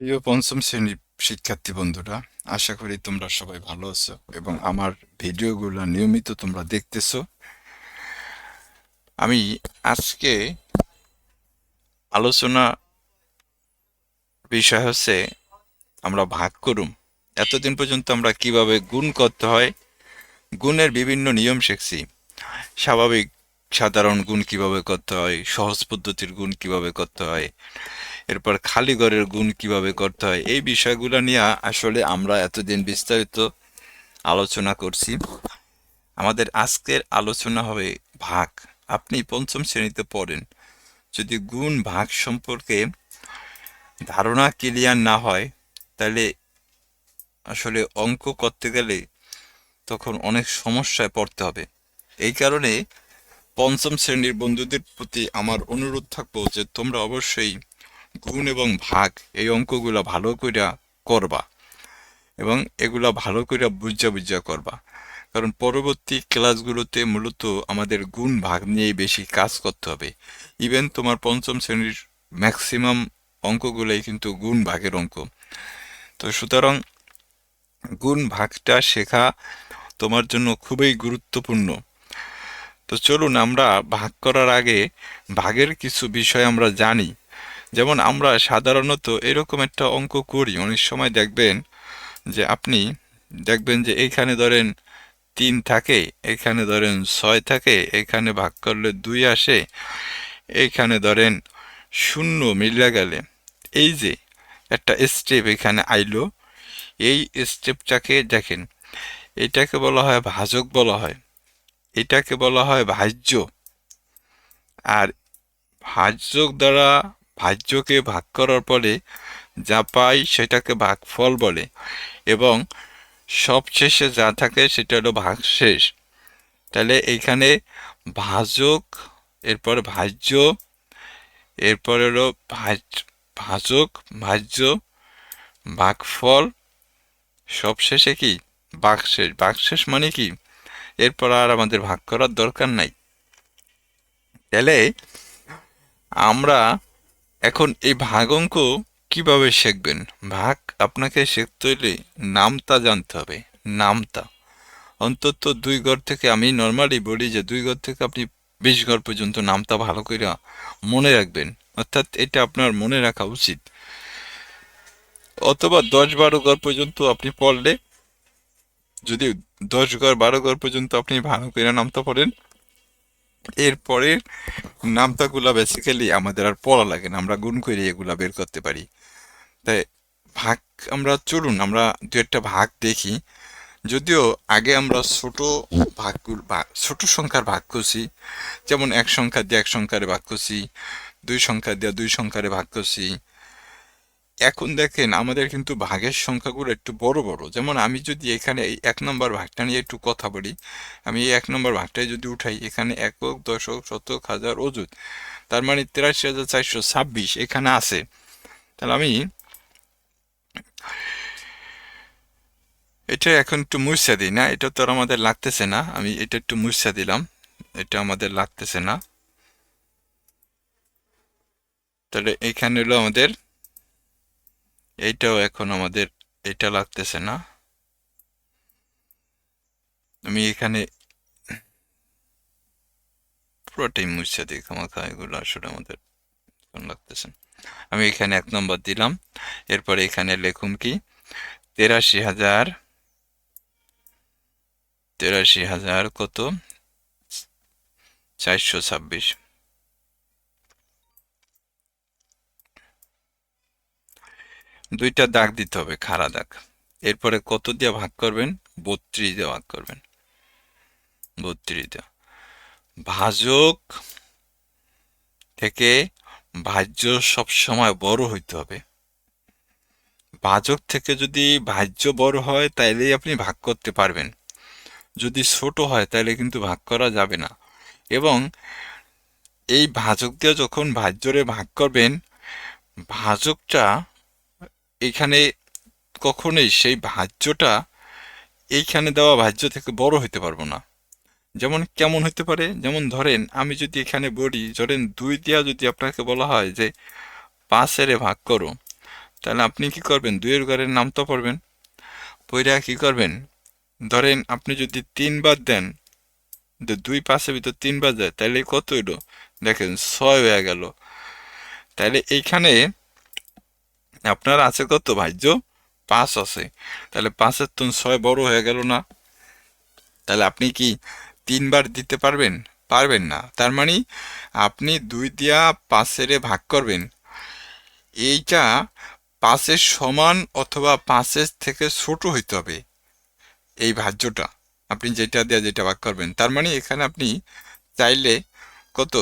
প্রিয় পঞ্চম শ্রেণির শিক্ষার্থী বন্ধুরা, আশা করি তোমরা সবাই ভালো আছো এবং আমার ভিডিওগুলো নিয়মিত তোমরা দেখতেছো। আমি আজকে আলোচনা বিষয় হচ্ছে আমরা ভাগ করুম। এতদিন পর্যন্ত আমরা কীভাবে গুণ করতে হয়, গুণের বিভিন্ন নিয়ম শিখছি। স্বাভাবিক সাধারণ গুণ কীভাবে করতে হয়, সহজ পদ্ধতির গুণ কীভাবে করতে হয় এরপর খালি ঘরের গুণ কীভাবে করতে হয়, এই বিষয়গুলো নিয়ে আসলে আমরা এতদিন বিস্তারিত আলোচনা করছি। আমাদের আজকের আলোচনা হবে ভাগ। আপনি পঞ্চম শ্রেণীতে পড়েন। যদি গুণ ভাগ সম্পর্কে ধারণা ক্লিয়ার না হয়, তাহলে আসলে অঙ্ক করতে গেলে তখন অনেক সমস্যায় পড়তে হবে। এই কারণে পঞ্চম শ্রেণির বন্ধুদের প্রতি আমার অনুরোধ থাকব যে তোমরা অবশ্যই গুণ এবং ভাগ, এই অঙ্কগুলো ভালো কইরা করবা এবং এগুলা ভালো কইরা বুঝা বুঝা করবা। কারণ পরবর্তী ক্লাসগুলোতে মূলত আমাদের গুণ ভাগ নিয়েই বেশি কাজ করতে হবে। ইভেন তোমার পঞ্চম শ্রেণির ম্যাক্সিমাম অঙ্কগুলোই কিন্তু গুণ ভাগের অঙ্ক। তো সুতরাং গুণ ভাগটা শেখা তোমার জন্য খুবই গুরুত্বপূর্ণ। তো চলুন আমরা ভাগ করার আগে ভাগের কিছু বিষয় আমরা জানি। যেমন আমরা সাধারণত এরকম একটা অঙ্ক করি। অনেক সময় দেখবেন যে আপনি দেখবেন যে এইখানে ধরেন তিন থাকে, এখানে ধরেন ছয় থাকে, এখানে ভাগ করলে দুই আসে এইখানে ধরেন শূন্য মিলে গেলে। এই যে একটা স্টেপ এখানে আইলো, এই স্টেপটাকে দেখেন, এটাকে বলা হয় ভাজক বলা হয়, এটাকে বলা হয় ভাজ্য। আর ভাজ্যক দ্বারা ভাজ্যকে ভাগ করার পরে যা পাই সেটাকে ভাগফল বলে এবং সবশেষে যা থাকে সেটা হলো ভাগশেষ। তাহলে এইখানে ভাজক, এরপর ভাজ্য, এরপর হলো ভাজ, ভাজক, ভাজ্য, ভাগফল, সবশেষে কি? বাকশেষ বাকশেষ মানে কি? এরপর আর আমাদের ভাগ করার দরকার নাই। তাহলে আমরা এখন এই ভাগ অঙ্ক কীভাবে শিখবেন? ভাগ আপনাকে শিখতে হলে নামতা জানতে হবে, নামতা। অন্তত দুই ঘর থেকে আমি নর্মালি বলি যে দুই ঘর থেকে আপনি বিশ ঘর পর্যন্ত নামতা ভালো করে মনে রাখবেন, অর্থাৎ এটা আপনার মনে রাখা উচিত। অথবা দশ বারো ঘর পর্যন্ত আপনি পড়লে যদি দশ ঘর বারো ঘর পর্যন্ত আপনি ভালো করে নামতা পড়েন এরপরের নামতাগুলা বেসিক্যালি আমাদের আর পড়া লাগে না, আমরা গুণ করে এগুলা বের করতে পারি। তাই ভাগ আমরা, চলুন আমরা দু একটা ভাগ দেখি। যদিও আগে আমরা ছোট ভাগগুলো ছোট সংখ্যার ভাগ করছি, যেমন এক সংখ্যা দিয়ে এক সংখ্যারে ভাগ করছি, দুই সংখ্যা দিয়ে দুই সংখ্যারে ভাগ করছি এখন দেখেন আমাদের কিন্তু ভাগের সংখ্যাগুলো একটু বড় বড়। যেমন আমি যদি এখানে এই এক নম্বর ভাগটা নিয়ে একটু কথা বলি, আমি এই এক নম্বর ভাগটাই যদি উঠাই, এখানে একক, দশক, শতক, হাজার, অযুত, তার মানে তিরাশি হাজার চারশো ছাব্বিশ এখানে আছে। তাহলে আমি এটা এখন একটু মুছা দিই না, এটা তো আর আমাদের লাগতেছে না, আমি এটা একটু মুছা দিলাম, এটা আমাদের লাগতেছে না। তাহলে এখানে হলো আমাদের এইটাও এখন আমাদের, এটা লাগতেছে না। আমি এখানে পুরোটাই মুছে দিই, খামাখা, এগুলো আসলে আমাদের লাগতেছে আমি এখানে এক নম্বর দিলাম, এরপরে এখানে লেখুন কি? তেরাশি হাজার তেরাশি হাজার কত? চারশো ছাব্বিশ। দুইটা দাগ দিতে হবে, খাড়া দাগ। এরপরে কত দিয়ে ভাগ করবেন? বত্রিশ দিয়ে ভাগ করবেন। বত্রিশ দিয়ে। ভাজক থেকে ভাজ্য সব সময় বড় হইতে হবে। ভাজক থেকে যদি ভাজ্য বড় হয়, তাইলেই আপনি ভাগ করতে পারবেন। যদি ছোট হয় তাহলে কিন্তু ভাগ করা যাবে না। এবং এই ভাজক দিয়ে যখন ভাজ্যরে ভাগ করবেন, ভাজকটা এখানে কখনোই সেই ভাজ্যটা এইখানে দেওয়া ভাজ্য থেকে বড় হইতে পারব না। যেমন কেমন হইতে পারে? যেমন ধরেন, আমি যদি এখানে বলি, ধরেন দুই দিয়া যদি আপনাকে বলা হয় যে পাঁচের ভাগ করো, তাহলে আপনি কি করবেন? দুইয়ের ঘরের নাম তো পড়বেন। পইরা কি করবেন? ধরেন আপনি যদি তিনবার দেন দুই পাশের ভিতর তিনবার যায়, তাহলে কত হইল? দেখেন ছয় হয়ে গেল। তাহলে এইখানে আপনার আছে কত ভাজ্য পাঁচ আছে। তাহলে পাঁচের তুন ছয় বড় হয়ে গেল না? তাহলে আপনি কি তিনবার দিতে পারবেন? পারবেন না। তার মানে আপনি দুই দিয়া পাঁচেরে ভাগ করবেন। এইটা পাঁচের সমান অথবা পাঁচের থেকে ছোট হইতে হবে। এই ভাজ্যটা। আপনি যেটা দিয়ে যেটা ভাগ করবেন। তার মানে এখানে আপনি চাইলে কত?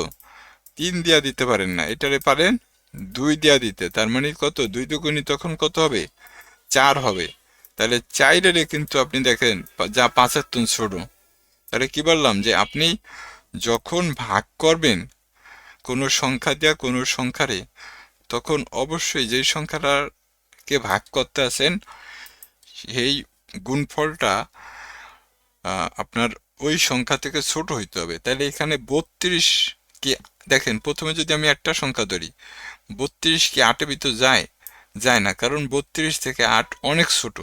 তিন দিয়া দিতে পারেন না। এটারে পারেন দুই দিয়া দিতে, তার মানে কত? দুই দুগুণী তখন কত হবে? চার হবে। তাহলে চাইরে কিন্তু আপনি দেখেন, যা পাঁচের তুন ছোট। তাহলে কি বললাম যে আপনি যখন ভাগ করবেন কোনো সংখ্যা দেওয়া কোনো সংখ্যারে, তখন অবশ্যই যেই সংখ্যাটাকে ভাগ করতে আছেন, সেই গুণফলটা আপনার ওই সংখ্যা থেকে ছোট হইতে হবে। তাহলে এখানে বত্রিশ কি, দেখেন প্রথমে যদি আমি একটা সংখ্যা ধরি বত্রিশ কি আটের ভিতর যায়? যায় না, কারণ বত্রিশ থেকে আট অনেক ছোট।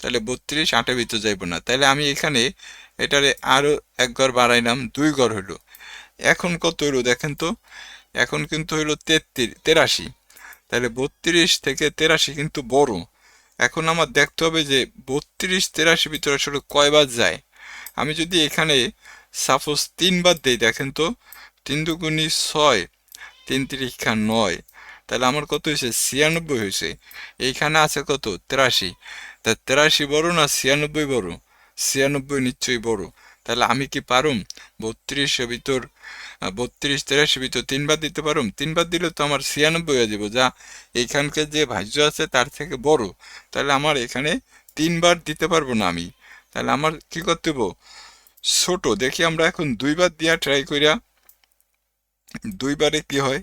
তাহলে বত্রিশ আটের ভিতর যাইব না। তাহলে আমি এখানে এটারে আরও এক ঘর বাড়াইলাম, দুই ঘর হইল। এখন কত হইল দেখেন তো? এখন কিন্তু হইল তেত্রিশ, তেরাশি। তাহলে বত্রিশ থেকে তেরাশি কিন্তু বড়। এখন আমার দেখতে হবে যে বত্রিশ তেরাশি ভিতরে আসলে কয়বার যায়? আমি যদি এখানে সাপোজ তিনবার দেই দেখেন তো, তিন দুগুণি ছয় তিন তিরিক্ষা নয়। তাহলে আমার কত হয়েছে? ছিয়ানব্বই হয়েছে। এইখানে আছে কত? তেরাশি। তা তেরাশি বড় না ছিয়ানব্বই বড়? ছিয়ানব্বই নিশ্চয়ই বড়। তাহলে আমি কি পারুম? বত্রিশের ভিতর বত্রিশ তেরাশি ভিতর তিনবার দিতে পারুম? তিনবার দিলে তো আমার ছিয়ানব্বই হয়ে যাব। যা এইখানকার যে ভাজ্য আছে তার থেকে বড়। তাহলে আমার এখানে তিনবার দিতে পারব না আমি। তাহলে আমার কি করতে হব ছোট, দেখি আমরা এখন দুইবার দিয়া ট্রাই করিয়া দুইবারে কি হয়?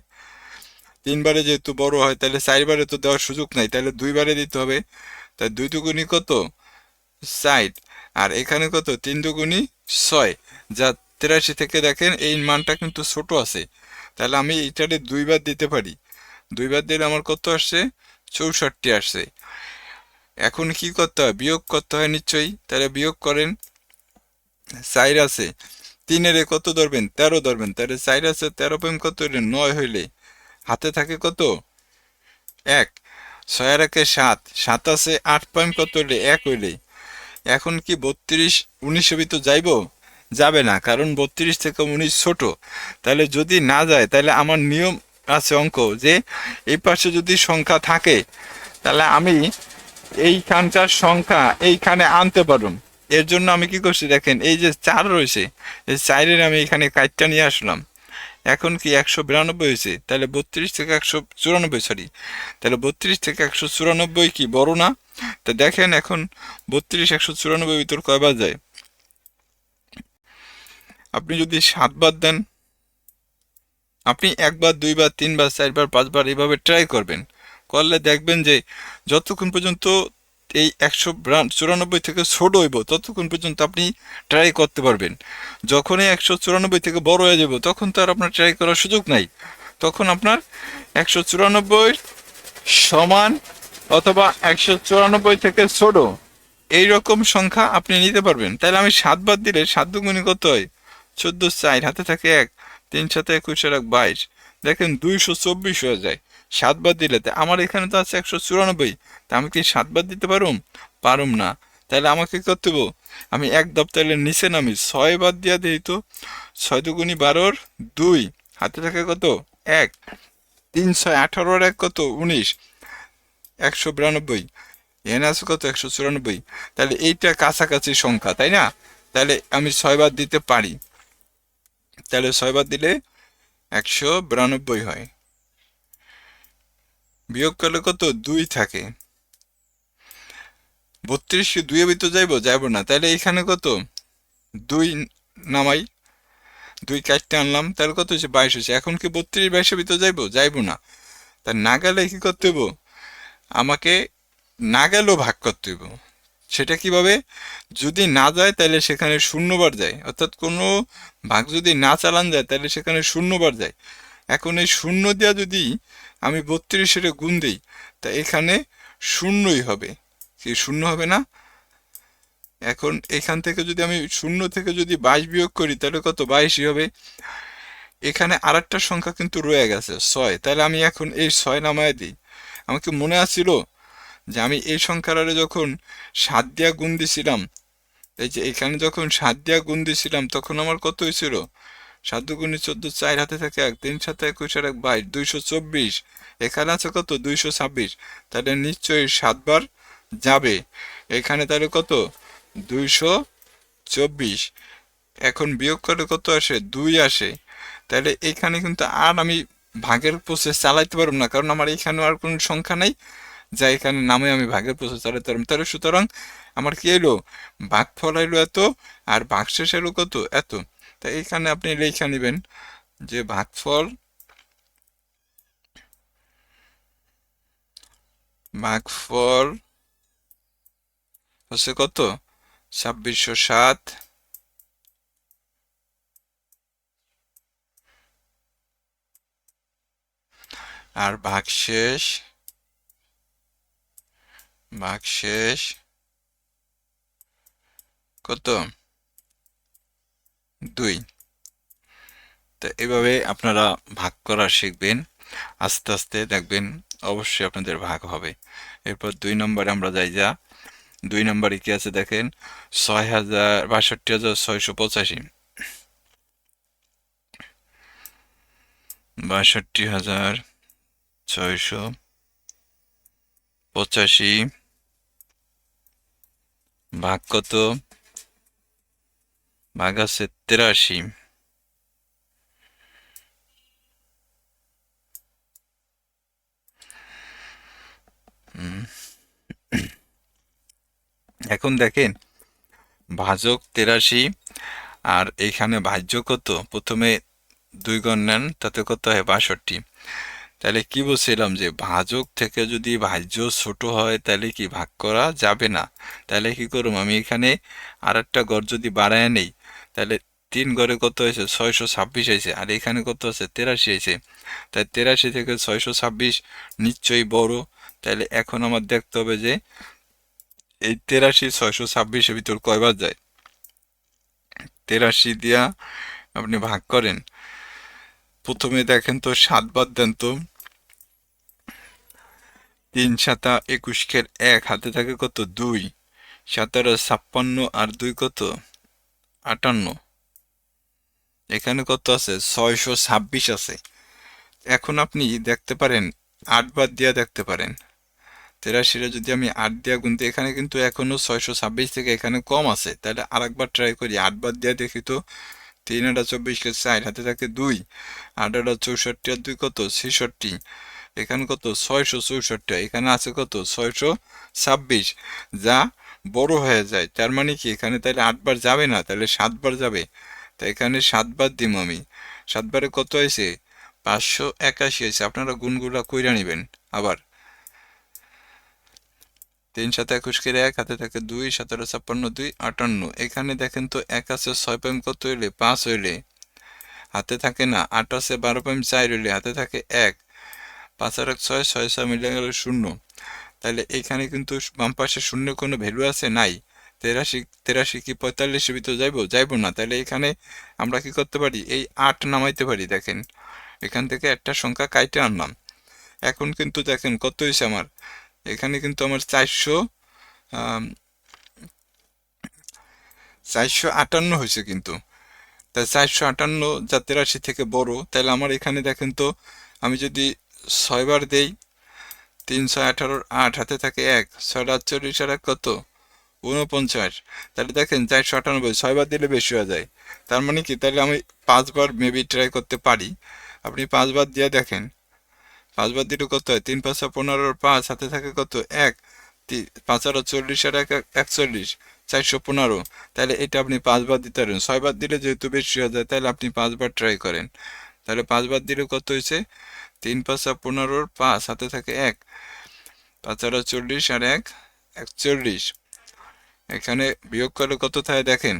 তিনবারে যেহেতু বড় হয়, তাহলে চারবারে তো দেওয়ার সুযোগ নাই, তাহলে দুইবারে দিতে হবে। তাই দুই দুগুণি কত? ষাট। আর এখানে কত? তিন দুগুণি ছয়। যা তেরাশি থেকে দেখেন, এই মানটা কিন্তু ছোট আছে। তাহলে আমি এটারে দুইবার দিতে পারি। দুইবার দিলে আমার কত আসছে? চৌষট্টি আসছে। এখন কি করতে হয়? বিয়োগ করতে হয় নিশ্চয়ই। তাহলে বিয়োগ করেন। চার আছে। তিনের কত ধরবেন? তেরো ধরবেন। তাহলে চার আছে, তেরো পয়েন্ট কত হইলে? নয় হইলে। হাতে থাকে কত? এক। ছয় একে সাত। সাত আছে, আট পয়েন্ট কত হইলে? এক হইলে। এখন কি বত্রিশ উনিশের ভিতর যাইব? যাবে না, কারণ বত্রিশ থেকে উনিশ ছোট। তাহলে যদি না যায়, তাহলে আমার নিয়ম আছে অঙ্ক যে, এই পাশে যদি সংখ্যা থাকে, তাহলে আমি এইখানকার সংখ্যা এইখানে আনতে পারুম। এর জন্য আমি কি করছি দেখেন, এই যে চার রয়েছে, এই চারের আমি এখানে কাইটটা নিয়ে আসলাম। এখন কি একশো বিরানব্বই হয়েছে? তাহলে বত্রিশ থেকে একশো চুরানব্বই সরি তাহলে বত্রিশ থেকে একশো চুরানব্বই কি বড় না? তো দেখেন এখন বত্রিশ, একশো চুরানব্বই ভিতর কয়বার যায়? আপনি যদি সাতবার দেন, আপনি একবার, দুইবার, তিনবার, চারবার, পাঁচবার এইভাবে ট্রাই করবেন। করলে দেখবেন যে যতক্ষণ পর্যন্ত এই একশো চুরানব্বই থেকে ছোট হইব, ততক্ষণ পর্যন্ত আপনি ট্রাই করতে পারবেন। যখনই একশো চুরানব্বই থেকে বড় হয়ে যাব, তখন তো আর আপনার ট্রাই করার সুযোগ নাই। তখন আপনার একশো চুরানব্বই সমান অথবা একশো চুরানব্বই থেকে ছোট এই রকম সংখ্যা আপনি নিতে পারবেন। তাহলে আমি সাতবার দিলে সাত দুগুণি কত হয়? চোদ্দ চার, হাতে থাকে এক, তিন সাথে একুশ আর এক, বাইশ। দেখেন দুইশো চব্বিশ হয়ে যায়। সাতবার দিলে তা আমার এখানে তো আছে একশো চুরানব্বই, তা আমি কি সাতবার দিতে পারুম? পারুম না। তাহলে আমাকে কি করতে? আমি এক দপ্তরের নিচে নামি, ছয় বাদ দিয়া দিই তো, ছয় দুগুণি বারোর দুই, হাতে থাকে কত? এক, তিন ছয় আঠারোর এক কত? উনিশ, একশো বিরানব্বই, এখানে আছে কত? একশো চুরানব্বই। তাহলে এইটা কাছাকাছি সংখ্যা, তাই না? তাহলে আমি ছয়বার দিতে পারি। তাহলে ছয়বার দিলে একশো বিরানব্বই হয়। বিয়োগ করলে কত? দুই থাকে। বত্রিশ কি দুইয়ের ভিতর যাইবো যাইবো না। তাহলে এখানে কত? দুই নামাই। দুই কাটতে আনলাম তাহলে কত হচ্ছে বাইশ হচ্ছে এখন কি বত্রিশ বাইশের ভিতর যাইবো? যাইবো না। তা না গেলে কি করতে হইব? আমাকে না গেলেও ভাগ করতে হইব। সেটা কীভাবে? যদি না যায় তাহলে সেখানে শূন্যবার যায়। অর্থাৎ কোনো ভাগ যদি না চালান যায় তাহলে সেখানে শূন্যবার যায়। এখন এই শূন্য দেওয়া যদি আমি বত্রিশের গুণ দিই, তা এখানে শূন্যই হবে। কি শূন্য হবে না? এখন এখান থেকে যদি আমি শূন্য থেকে যদি বাইশ বিয়োগ করি, তাহলে কত? বাইশই হবে। এখানে আর একটা সংখ্যা কিন্তু রয়ে গেছে, ছয়। তাহলে আমি এখন এই ছয় নামায় দিই। আমাকে মনে আছিল যে আমি এই সংখ্যাটারে যখন সাত দিয়া গুণ দিছিলাম, এই যে এখানে যখন সাত দিয়া গুণ দিছিলাম, তখন আমার কত হয়েছিল? সাত দুগুণে চোদ্দ, চার হাতে থাকে এক, তিন সাথে একুশ, আর এক বাইশ দুইশো চব্বিশ। এখানে আছে কত? দুইশো ছাব্বিশ। তাহলে নিশ্চয়ই সাতবার যাবে। এখানে তাহলে কত? দুইশো চব্বিশ। এখন বিয়োগ করে কত আসে? দুই আসে। তাহলে এখানে কিন্তু আর আমি ভাগের প্রসেস চালাইতে পারব না, কারণ আমার এখানে আর কোনো সংখ্যা নেই, যা এখানে নামে আমি ভাগের প্রসেস চালাতে পারব। তাহলে সুতরাং আমার কি এলো? ভাগ ফল এলো এত, আর ভাগ শেষ এলো কত? এত। তা এখানে আপনি লেখা নেবেন যে ভাগফল ভাগফল হচ্ছে কত? ছাব্বিশশো সাত আর ভাগশেষ ভাগশেষ কত? দুই। তো এভাবে আপনারা ভাগ করা শিখবেন। আস্তে আস্তে দেখবেন অবশ্যই আপনাদের ভাগ হবে। এরপর দুই নম্বরে আমরা যাই যা। দুই নম্বরে কি আছে দেখেন? ছয় হাজার বাষট্টি হাজার ছয়শো পঁচাশি। বাষট্টি হাজার ছয়শো পঁচাশি। ভাগ কত? ভাগ আছে তেরাশি এখন দেখেন ভাজক তেরাশি আর এখানে ভাজ্য কত? প্রথমে দুই গণ নেন তাতে কত হয়? বাষট্টি। তাহলে কি বলছিলাম যে ভাজক থেকে যদি ভাজ্য ছোট হয়, তাহলে কি ভাগ করা যাবে না? তাহলে কি করুম? আমি এখানে আর একটা গড় যদি বাড়ায় নেই তাহলে তিন ঘরে কত হয়েছে? ছয়শো ছাব্বিশ হয়েছে। আর এখানে কত আছে? তেরাশি হয়েছে। তাই তেরাশি থেকে ছয়শো ছাব্বিশ নিশ্চয়ই বড়। তাহলে এখন আমার দেখতে হবে যে এই তেরাশি, ছয়শো ছাব্বিশের ভিতর কয়বার যায়? তেরাশি দিয়া আপনি ভাগ করেন। প্রথমে দেখেন তো সাতবার দেন তো। তিন সাতা একুশ খের এক, হাতে থাকে কত? দুই। সাতারো ছাপ্পান্ন আর দুই কত? আটান্ন। এখানে কত আছে? ছয়শো ছাব্বিশ আছে। এখন আপনি দেখতে পারেন আটবার দিয়া দেখতে পারেন। তেরাশিটা যদি আমি আট দিয়া গুনতে এখানে কিন্তু এখনও ছয়শো ছাব্বিশ থেকে এখানে কম আছে। তাহলে আরেকবার ট্রাই করি। আটবার দিয়া দেখি তো, তিন আটা চব্বিশকে চার, হাতে থাকে দুই। আট আটা চৌষট্টি আর দুই কত? ছেষট্টি। এখানে কত? ছয়শো চৌষট্টি। এখানে আছে কত? ছয়শো ছাব্বিশ। যা বড় হয়ে যায়। তার মানে কি? এখানে তাহলে আটবার যাবে না? তাহলে সাতবার যাবে। তা এখানে সাতবার দিম আমি। সাতবারে কত হয়েছে? পাঁচশো একাশি হয়েছে। আপনারা গুণগুলা কইরা নেবেন আবার। তিন সাথে একুশ কেড়ে এক, হাতে থাকে দুই, সতেরো, ছাপ্পান্ন, দুই, আটান্ন। এখানে দেখেন তো এক আছে ছয় পয়েন্ট কত হইলে? পাঁচ হইলে। হাতে থাকে না, আট আছে বারো পয়েন্ট চার হইলে। হাতে থাকে এক। পাঁচ আর এক ছয় ছয় ছয় মিলে গেল শূন্য। তাহলে এখানে কিন্তু বাম পাশে শূন্য কোনো ভ্যালু আছে? নাই। তেরাশি তেরাশি কি পঁয়তাল্লিশের ভিতর যাইবো? যাইব না। তাহলে এখানে আমরা কি করতে পারি? এই আট নামাইতে পারি, দেখেন। এখান থেকে একটা সংখ্যা কাইটে আনলাম। এখন কিন্তু দেখেন কত হয়েছে আমার? এখানে কিন্তু আমার চারশো চারশো আটান্ন হয়েছে কিন্তু। তাই চারশো আটান্ন যা তেরাশি থেকে বড়, তাহলে আমার এখানে দেখেন তো আমি যদি ছয়বার দেই তিন ছয় আঠারোর আট হাতে থাকে এক ছয় আটচল্লিশ আর এক কত? উনপঞ্চাশ তাহলে দেখেন চারশো আটানব্বই, ছয়বার দিলে বেশি হয়ে যায়। তার মানে কি? তাহলে আমি পাঁচবার মেবি ট্রাই করতে পারি। আপনি পাঁচবার দিয়ে দেখেন। পাঁচবার দিলে কত হয়? তিন পাঁচশো পনেরোর পাঁচ হাতে থাকে কত? এক। পাঁচ আরও চল্লিশ আর এক, একচল্লিশ। চারশো পনেরো। তাহলে এটা আপনি পাঁচবার দিতে পারেন। ছয়বার দিলে যেহেতু বেশি হয়ে যায়, তাহলে আপনি পাঁচবার ট্রাই করেন। তাহলে পাঁচবার দিলে কত হয়েছে? তিন পাঁচা পনেরোর পাঁচ, হাতে থাকে এক। পাঁচ আরও চল্লিশ আর এক, একচল্লিশ। এখানে বিয়োগ করলে কত থাকে দেখেন?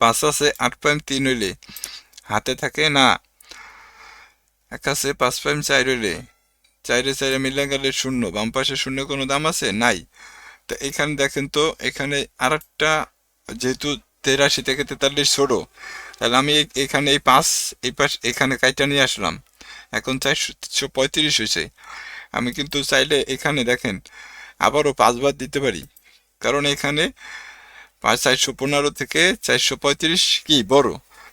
পাঁচ আছে, আট পয়েন্ট তিন হইলে। হাতে থাকে না। এক আছে, পাঁচ পয়েন্ট চার হইলে। চাইরে চাইরে মিলে গেলে শূন্য। বাম পাশে শূন্য কোনো দাম আছে? নাই। তো এখানে দেখেন তো, এখানে আর একটা যেহেতু তেরাশি থেকে তেতাল্লিশ ছোট তাহলে আমি এখানে এই পাঁচ, এই পাশ, এখানে কাইটা নিয়ে আসলাম। এখন চারশো পঁয়ত্রিশ হয়েছে। আমি কিন্তু চাইলে এখানে দেখেন, আবারও পাঁচবার দিতে পারি। কারণ এখানে পাঁচ চারশো পনেরো থেকে চারশো পঁয়ত্রিশ কি বড়?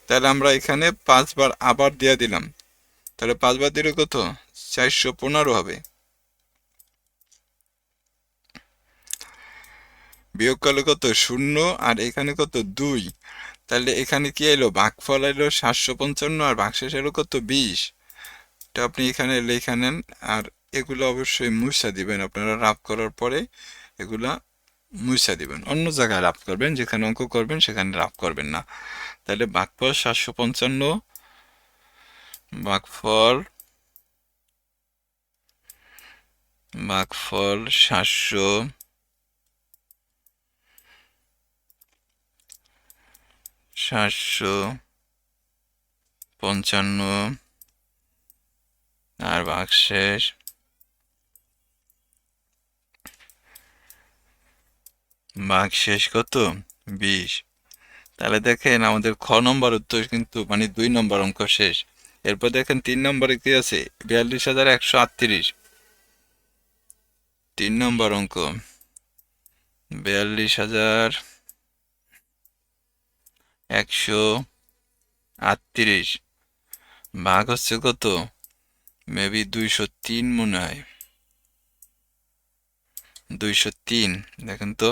তাহলে আমরা এখানে পাঁচবার আবার দিয়ে দিলাম। তাহলে পাঁচবার দিলে কত? চারশো পনেরো হবে। বিয়োগ করলে কত? শূন্য। আর এখানে কত? দুই। তাহলে এখানে কি এলো? ভাগফল এলো সাতশো পঞ্চান্ন আর ভাগশেষ এলো কত? বিশ। এটা আপনি এখানে লেখা নেন, আর এগুলো অবশ্যই মুছা দিবেন আপনারা রাফ করার পরে, এগুলা মুছা দিবেন। অন্য জায়গায় রাফ করবেন, যেখানে অঙ্ক করবেন সেখানে রাফ করবেন না। তাহলে ভাগফল সাতশো পঞ্চান্ন, ভাগফল ভাগফল সাতশো সাতশো পঞ্চান্ন আর ভাগশেষ ভাগশেষ কত? বিশ। তাহলে দেখেন আমাদের খ নম্বর উত্তর কিন্তু মানে দুই নম্বর অঙ্ক শেষ। এরপর দেখেন তিন নম্বরে কি আছে? বিয়াল্লিশ হাজার একশো আটত্রিশ। তিন নম্বর অঙ্ক। বিয়াল্লিশ হাজার একশো আটত্রিশ। ভাগ হচ্ছে কত? মেবি দুইশো তিন মনে হয়। দুইশো তিন, দেখেন তো।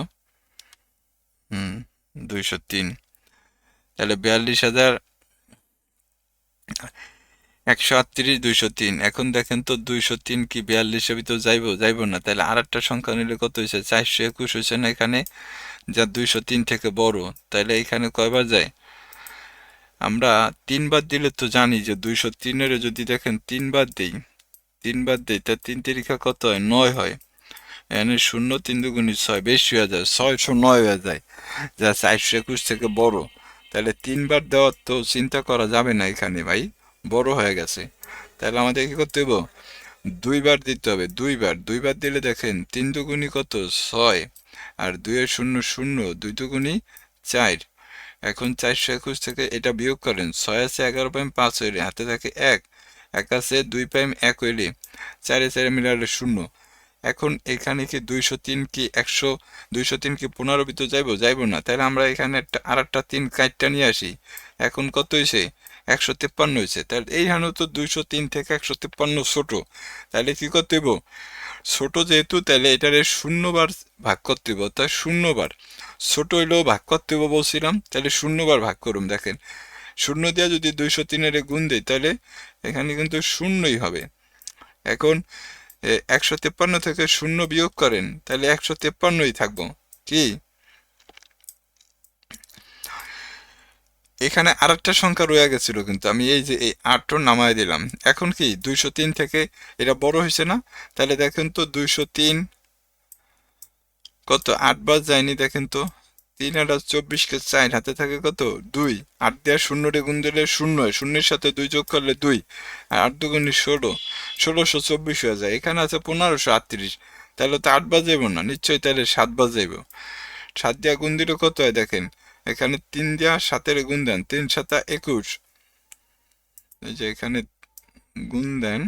হুম, দুইশো তিন। তাহলে বিয়াল্লিশ হাজার একশো আটত্রিশ, দুইশো তিন। এখন দেখেন তো দুইশো তিন কি বিয়াল্লিশের ভিতর যাইবো যাইবো না। তাহলে আর একটা সংখ্যা নিলে কত হয়েছে? চারশো একুশ হয়েছে না এখানে? যা দুইশো তিন থেকে বড়। তাহলে এখানে কয়বার যায়? আমরা তিনবার দিলে তো জানি যে দুইশো তিনের যদি দেখেন তিনবার দিই তিনবার দিই তা তিন তিরিখা কত হয়? নয় হয়। এখানে শূন্য তিন দুগুণি ছয়, বেশি হয়ে যায়, ছয়শো নয় হয়ে যায়। যা চারশো একুশ থেকে বড়। তাহলে তিনবার দেওয়ার তো চিন্তা করা যাবে না এখানে ভাই, বড় হয়ে গেছে। তাহলে আমাদের কি করতে হবে দুইবার দিতে হবে, দুইবার। দুইবার দিলে দেখেন তিন দুগুণি কত? ছয়। আর দুইয়ের শূন্য শূন্য, দুই দুগুণি চার। এখন চারশো একুশ থেকে এটা বিয়োগ করেন। ছয় আছে এগারো পাইম পাঁচ হইলে, হাতে থাকে এক। এক আছে দুই পাইম এক হইলে, চারে চারে মিলালে শূন্য। এখন এখানে কি দুইশো তিন কি একশো, দুইশো তিন কি পনেরো ভিতর যাইবো? যাইবো না। তাহলে আমরা এখানে একটা আর একটা তিন কাইটটা নিয়ে আসি। এখন কত হয়েছে একশো তেপ্পান্ন হয়েছে তাহলে এইখানে তো দুইশো তিন থেকে একশো তেপ্পান্ন ছোট। তাহলে কি করতে হইব? ছোট যেহেতু, তাহলে এটারে শূন্যবার ভাগ করতে হইব। তাই শূন্যবার। ছোট হইলেও ভাগ করতে বলছিলাম, তাহলে শূন্যবার ভাগ করুন দেখেন। শূন্য দিয়া যদি দুইশো তিনের গুণ দেয় তাহলে এখানে কিন্তু শূন্যই হবে। এখন একশো তেপ্পান্ন থেকে শূন্য বিয়োগ করেন, তাহলে একশো তেপ্পান্নই থাকব। কি? এখানে আর একটা সংখ্যা রয়ে গেছিল কিন্তু, আমি এই যে এই আটটা নামায় দিলাম। এখন কি, দুইশো তিন থেকে, এটা বড় হয়েছে না? তাহলে দেখেন তো দুইশো তিন কত? আট আটবার যায়নি দেখেন তো। তিন আট আর চব্বিশকে চার, হাতে থাকে কত? দুই। আট দেওয়ার শূন্যটা গুণ দিলে শূন্য শূন্যের সাথে দুই যোগ করলে দুই। আর আট দুগুণি ষোলো। ষোলোশো চব্বিশ হয়ে যায়। এখানে আছে পনেরোশো আটত্রিশ। তাহলে তো আট বাজাইব না। নিশ্চয়ই তাহলে সাত বাজাইব সাত দিয়া গুণ দিলে কত হয় দেখেন? এখানে তিন দিয়া সাতের গুণ দেন। তিন সাতা একুশ। এই যে এখানে গুণ দেন।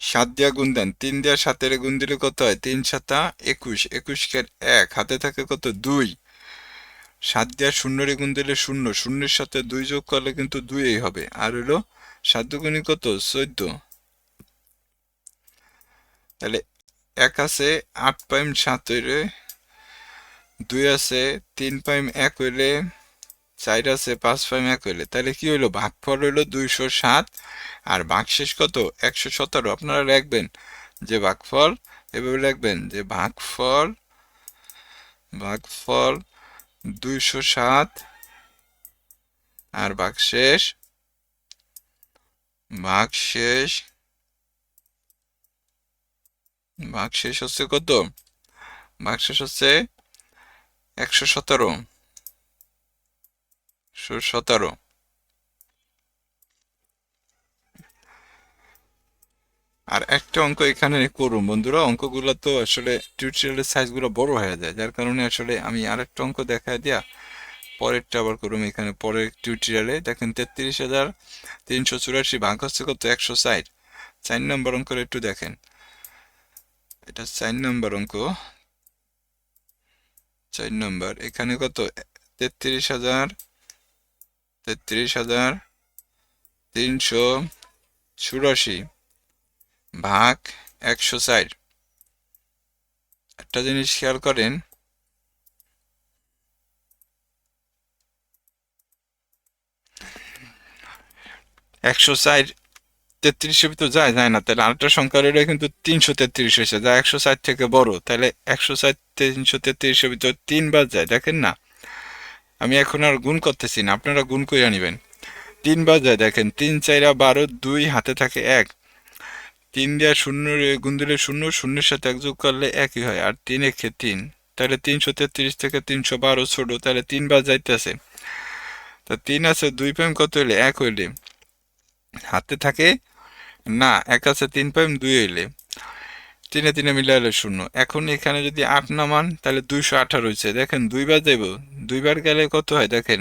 সাত দিয়া গুণ দেন, তিন দিয়া সাতের গুণ দিলে কত হয়? তিন সাতা একুশ একুশ কে এক, হাতে থাকে কত? দুই। সাত দিয়া শূন্যরে গুণ দিলে শূন্য, শূন্যের সাথে দুই যোগ করলে কিন্তু দুই হবে। আর হলো সাত দুগুণি কত? চোদ্দ। তাহলে এক আছে, আট পাইম সাত হইলে দুই আছে, তিন পাইম এক হইলে চার আছে পাঁচ পাইম এক হইলে তাহলে কি হইল? ভাগফল হইল দুইশো সাত, আর ভাগশেষ কত? একশো সতেরো। আপনারা লিখবেন যে ভাগফল, এভাবে লিখবেন যে ভাগফল ভাগফল দুইশো সাত, আর ভাগশেষ ভাগশেষ ভাগশেষ হচ্ছে কত? ভাগশেষ হচ্ছে একশো সতেরো। একশো সতেরো। আর একটা অঙ্ক এখানে করুন বন্ধুরা, অঙ্কগুলো তো আসলে টিউটোরিয়ালের সাইজগুলো বড় হয়ে যায়। যার কারণে আসলে আমি আর একটা অঙ্ক দেখা দিয়া পরেরটা আবার করুন এখানে। পরের টিউটোরিয়ালে দেখেন তেত্রিশ হাজার তিনশো চুরাশি ভাগ হচ্ছে কত? একশো ষাট। চার নম্বর অঙ্ক একটু দেখেন। এটা চার নম্বর অঙ্ক। চার নম্বর। এখানে কত? তেত্রিশ হাজার তেত্রিশ হাজার তিনশো চুরাশি ভাগ একশো ষাট। একটা জিনিস খেয়াল করেন। একশো ষাট তেত্রিশের ভিতর যায় যায় না। তাহলে আরেকটা সংখ্যা রইলে কিন্তু তিনশো তেত্রিশ হয়েছে। যা একশো ষাট থেকে বড়, তাহলে একশো ষাট তিনশো তেত্রিশের ভিতর তিনবার যায়। দেখেন না আমি এখন আর গুণ করতেছি না, আপনারা গুণ করে নেবেন। তিনবার যায় দেখেন, তিন চাইরা বারো, দুই হাতে থাকে এক। তিন দেওয়া শূন্য গুণ দিলে শূন্য, শূন্যের সাথে এক যোগ করলে একই হয়, আর তিন একে তিন। তাহলে তিনশো তেত্রিশ থেকে তিনশো বারো ছোট, তাহলে তিনবার যাইতেছে। তা তিন আছে, দুই পাইম কত হইলে? এক হইলে। হাতে থাকে? না, এক আছে, তিন পাইম দুই হইলে। তিনে তিনে মিলে শূন্য। এখন এখানে যদি আট নামান তাহলে দুইশো আঠারো হয়েছে। দেখেন, দুইবার যাইব দুইবার গেলে কত হয়? দেখেন,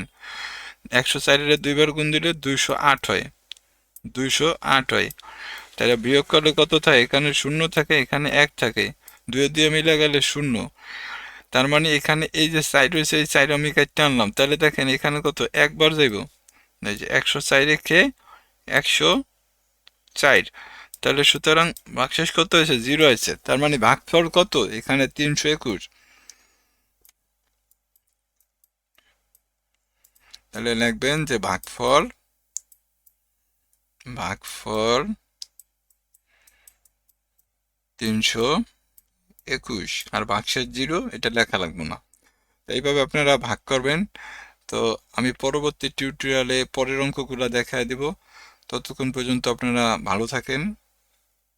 একশো চারের দুইবার গুণ দিলে দুইশো আট হয়। দুইশো আট হয়। তাহলে বিয়োগ করলে কত থাকে? এখানে শূন্য থাকে, এখানে এক থাকে। দুয়ে দুয়ে মিলে গেলে শূন্য। তার মানে এখানে এই যে সাইড রয়েছে, এই সাইড আমি কাটতে আনলাম। তাহলে দেখেন, এখানে কত? একবার যাইব এই যে একশো চার রেখে একশো চার। তাহলে সুতরাং ভাগশেষ কত হয়েছে জিরো আছে। তার মানে ভাগফল কত? এখানে তিনশো একুশ। তাহলে লিখবেন যে ভাগফল ভাগফল তিনশো একুশ। আর ভাগশেষ জিরো, এটা লেখা লাগবে না। এইভাবে আপনারা ভাগ করবেন। তো আমি পরবর্তী টিউটোরিয়ালে পরের অঙ্কগুলো দেখায় দেব। ততক্ষণ পর্যন্ত আপনারা ভালো থাকেন।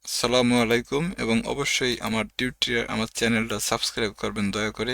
আসসালামু আলাইকুম এবং অবশ্যই আমার টিউটোরিয়াল আমার চ্যানেলটা সাবস্ক্রাইব করবেন দয়া করে।